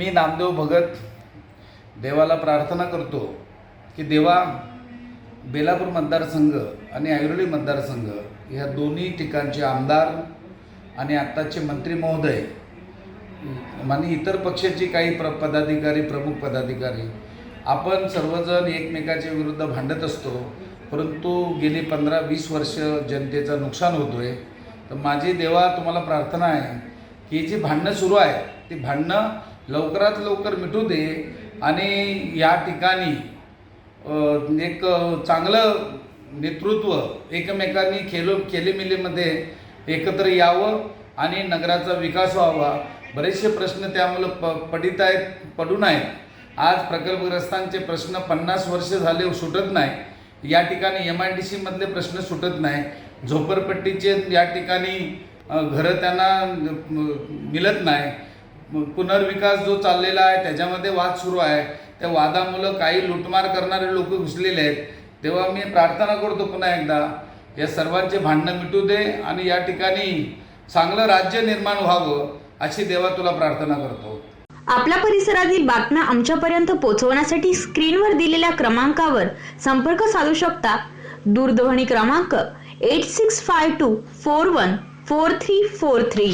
मी नामदेव भगत देवाला प्रार्थना करतो की देवा बेलापूर मतदारसंघ आणि ऐरोली मतदारसंघ ह्या दोन्ही ठिकाणचे आमदार आणि आत्ताचे मंत्री महोदय आणि इतर पक्षाचे काही प्र पदाधिकारी प्रमुख पदाधिकारी आपण सर्वजण एकमेकाच्या विरुद्ध भांडत असतो परंतु गेली पंधरा वीस वर्ष जनतेचं नुकसान होतो आहे तर माझी देवा तुम्हाला प्रार्थना आहे की जी भांडणं सुरू आहे ती भांडणं लवकरात लवकर मिटू दे आणि या ठिकाणी एक चांगलं नेतृत्व एकमेकांनी खेलो खेलीमिलीमध्ये एकत्र यावं आणि नगराचा विकास व्हावा. बरेचसे प्रश्न त्यामुळं प पडित आहेत पडून आहेत आज प्रकल्पग्रस्तांचे प्रश्न पन्नास वर्ष झाले सुटत नाही. या ठिकाणी एम आय डी सीमधले प्रश्न सुटत नाही. झोपडपट्टीचे या ठिकाणी घरं त्यांना मिळत नाही. पुनर्विकास जो चाललेला आहे त्याच्यामध्ये वाद सुरू आहे. त्या वादामुळं काही लुटमार करणारे लोक घुसलेले आहेत. तेव्हा मी प्रार्थना करतो पुन्हा एकदा या सर्वांचे भांडणं मिटू दे आणि या ठिकाणी चांगलं राज्य निर्माण व्हावं अशी देवा तुला प्रार्थना करतो. आपल्या परिसरातील बातम्या आमच्यापर्यंत पोहोचवण्यासाठी स्क्रीनवर दिलेल्या क्रमांकावर संपर्क साधू शकता. दूरध्वनी क्रमांक eight six five two four one four three four three